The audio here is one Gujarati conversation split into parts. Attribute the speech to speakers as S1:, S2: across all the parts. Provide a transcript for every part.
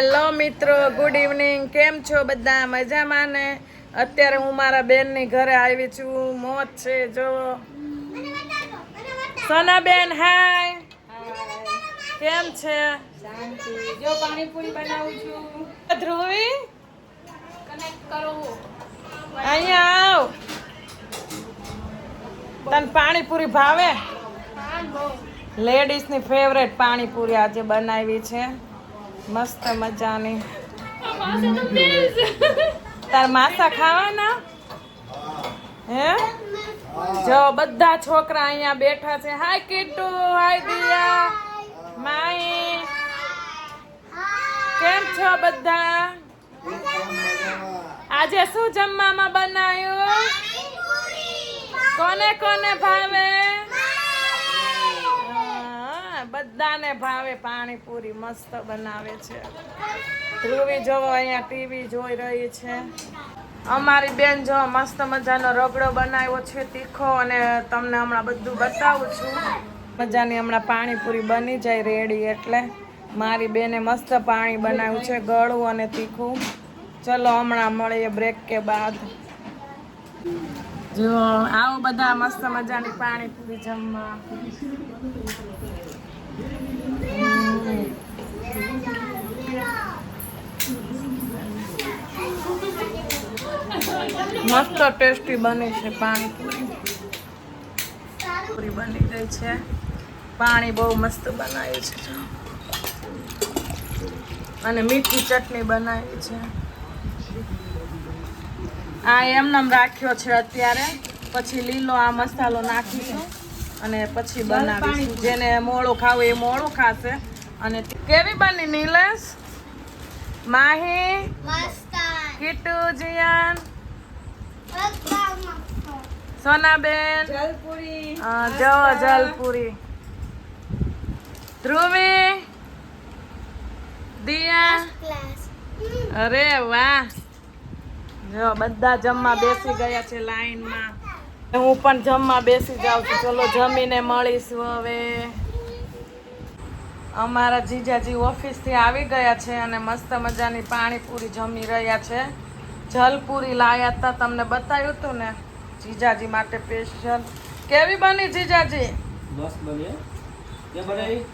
S1: હેલો મિત્રો ગુડ ઇવનિંગ. કેમ છો બધા? મજામાં ને? અત્યારે હું મારા બેનની ઘરે આવી છું. મોત છે જો. સોનાબેન હાય. કેમ છે?
S2: જો પાણીપુરી બનાવું છું.
S1: ધ્રુવી?
S2: કનેક્ટ કરો.
S1: અહીંયા આવ. તને પાણીપુરી ભાવે? લેડીઝની ફેવરેટ પાણીપુરી આજે બનાવી છે. મસ્ત મજાની. તાર માસા ખાવાના? હે? જો બધા છોકરા અહીંયા બેઠા છે. હાય કીટુ હાય દિયા માઈ. કેમ છો બધા? આજે શું જમવામાં બનાવ્યું? કોને કોને ભાવે? બધાને ભાવે, પાણીપુરી મસ્ત બનાવે છે. ધ્રુવી જોવો, અહીંયા ટીવી જોઈ રહી છે. અમારી બેન જો મસ્ત મજાનો રગડો બનાવ્યો છે, તીખો, અને તમને હમણાં બધું બતાવું છું. મજાની હમણાં પાણીપુરી બની જાય રેડી એટલે. મારી બેને મસ્ત પાણી બનાવ્યું છે, ગળું અને તીખું. ચલો હમણાં મળીએ બ્રેક કે બાદ. જો, આવો બધા મસ્ત મજાની પાણીપુરી જમવા. મસ્ત ટેસ્ટી બની છે પાણીપુરી બની ગઈ છે. પાણી બહુ મસ્ત બનાવ્યું છે. અને મીઠી ચટણી બનાવી છે. આ એમનેમ રાખ્યો છે અત્યારે. પછી લીલો આ મસાલો નાખીશું અને પછી બનાવીશું. જેને મોળું ખાવું એ મોળું ખાશે. અને કેવી બની નીલેશ? માહી? કીટુ જિયાન સોનાબેન?
S2: જલપુરી.
S1: જો જલપુરી. ધ્રુવી? દિયા અરે વાહ. જો બધા જમવા બેસી ગયા છે લાઈનમાં. હું પણ જમવા બેસી જાઉં છું. ચલો જમીને મળીશું હવે. અમારા જીજાજી ઓફિસથી આવી ગયા છે અને મસ્ત મજાની પાણીપુરી જમી રહ્યા છે. જલપુરી લાયા હતા તમને બતાવ્યું હતું ને? જીજાજી માટે સ્પેશિયલ કેવી બની જીજાજી?
S3: બસ બની બેને બનાવી?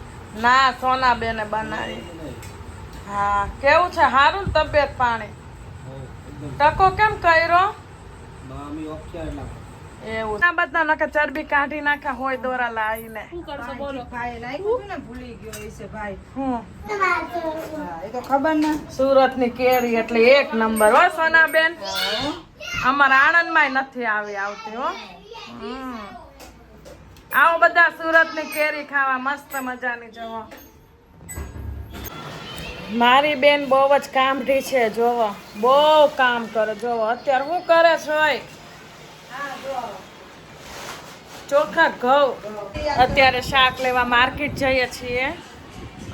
S1: ના બનાવી. હા કેવું છે? સારું ને તબિયત પાણી? ટકો કેમ કર્યો?
S3: ના
S1: એવું. આ બધા નકે ચરબી કાઢી નાખા હોય દોરા લાવીને.
S2: શું કરશો બોલો.
S4: ભાઈ લાગ્યું ને ભૂલી ગયો હશે ભાઈ.
S1: હું?
S4: એ તો ખબર ને.
S1: સુરતની કેરી એટલે એક નંબર. હો સોનાબેન. અમારા આણંદમાં નથી આવી આવતી હો. આવો બધા સુરતની કેરી ખાવા મસ્ત મજાની જવો મારી બેન બહુ જ કામઢી છે જોવો. બહુ કામ કરે જોવો. અત્યારે શું કરે છે ચોખા ઘઉં. અત્યારે શાક લેવા માર્કેટ જઈએ છીએ.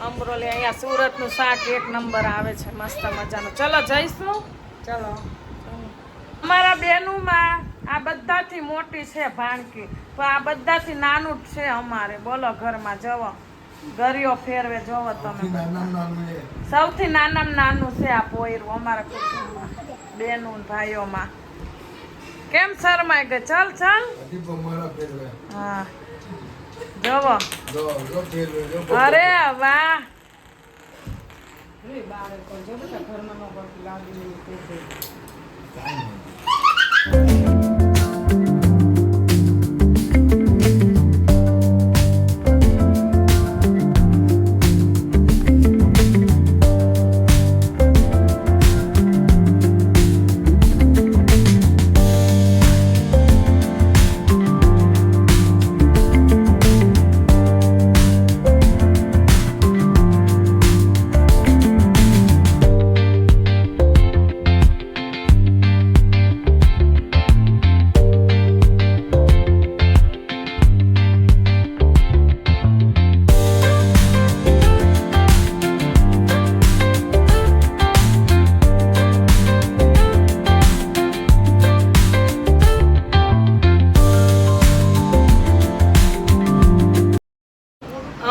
S1: અમરોલી અહીંયા સુરતનું શાક એક નંબર આવે છે મસ્ત મજાનું. ચલો જઈશું? ચલો. અમારા બેનુમાં આ બધાથી મોટી છે ભાણકી. પણ આ બધાથી નાનું જ છે અમારે. બોલો ઘરમાં જવો. ગરીઓ ફેરવે જોવો તમે. સૌથી નાનામાં નાનું છે આ પોયરું અમારા કુટુંબમાં બેનું ભાઈઓમાં. કેમ શરમાય ગઈ? ચાલ ચાલ. હા. જોવો. અરે વાહ.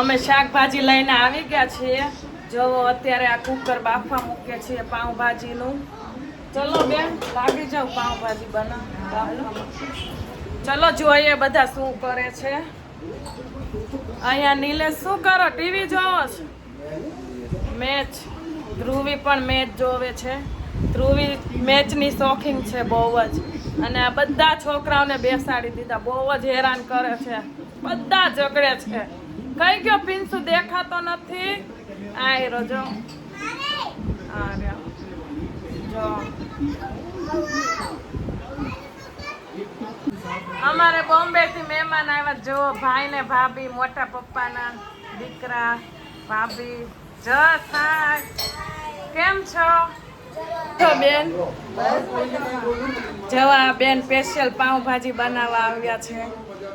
S1: અમે શાકભાજી લઈને આવી ગયા છીએ. જો અત્યારે આ કુકર બાફવા મૂકીએ છીએ પાઉંભાજીનું. ચલો બેન, લાગી જાવ પાઉંભાજી બનાવ ચલો જોઈએ બધા શું કરે છે. અહીંયા નિલેશ શું કરો? ટીવી જોવો છો? મેચ. ધ્રુવી પણ મેચ જોવે છે. ધ્રુવી મેચની શોખીન છે બહુ જ. અને આ બધા છોકરાઓને બેસાડી દીધા. બહુ જ હેરાન કરે છે. બધા ઝઘડે છે. કઈ ગયો પિન્સુ? દેખાતો નથી. આય રજો. આ જો. અમારે બોમ્બે થી મહેમાન આવ્યા. જો ભાઈ ને ભાભી, મોટા પપ્પાના દીકરા, ભાભી. જસ. કેમ છો? તો બેન. જવા બેન સ્પેશિયલ પાઉંભાજી બનાવવા આવ્યા છે.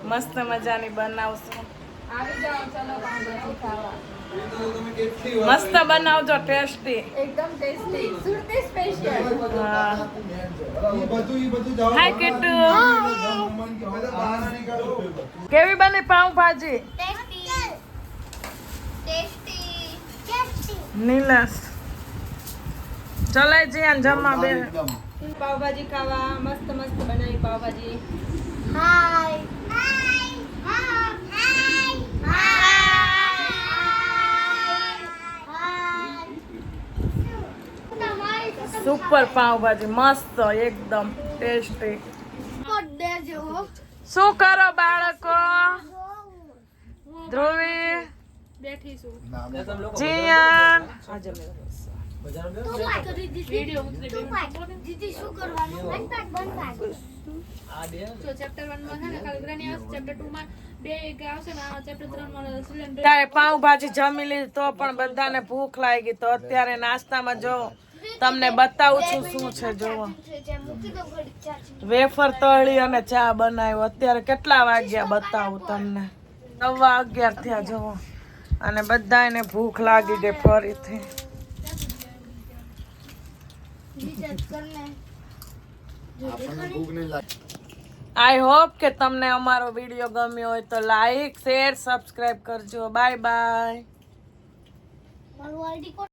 S1: મસ્ત મજાની બનાવશું.
S2: આવી જાઓ ચલો પાઉંભાજી ખાવા.
S1: મસ્ત બનાવજો ટેસ્ટી.
S2: એકદમ ટેસ્ટી. સુરતી સ્પેશિયલ
S1: હાય
S5: નીકળો
S1: કેવી બની પાઉંભાજી? નીલેશ ચલાય જીયાન જમવા બે.
S2: પાવભાજી ખાવા. મસ્ત મસ્ત બનાવી પાવભાજી
S1: સુપર પાઉંભાજી મસ્ત, એકદમ ટેસ્ટી શું કરો બાળકો? ધ્રુવી?
S3: બેઠી છું
S1: જીયાન?
S3: આ બે
S2: જો ચેપ્ટર 1 માં છે ને કાલે ગ્રેની આવશે ચેપ્ટર 2 માં બે એક આવશે ને આ ચેપ્ટર 3 માં સિલિન્ડર
S1: તારે પાઉંભાજી જમી લીધી તો પણ બધાને ભૂખ લાગી તો અત્યારે નાસ્તામાં જો તમને બતાવું છું શું છે, જોવો. વેફર તળી અને ચા બનાવ્યો. અત્યારે કેટલા વાગ્યા બતાવું તમને. સવા અગિયાર થયા, જોવો. અને બધાને ભૂખ લાગી ગઈ ફરીથી. આઈ હોપ કે તમને અમારો વીડિયો ગમ્યો હોય તો લાઈક શેર સબસ્ક્રાઈબ કરજો. Bye bye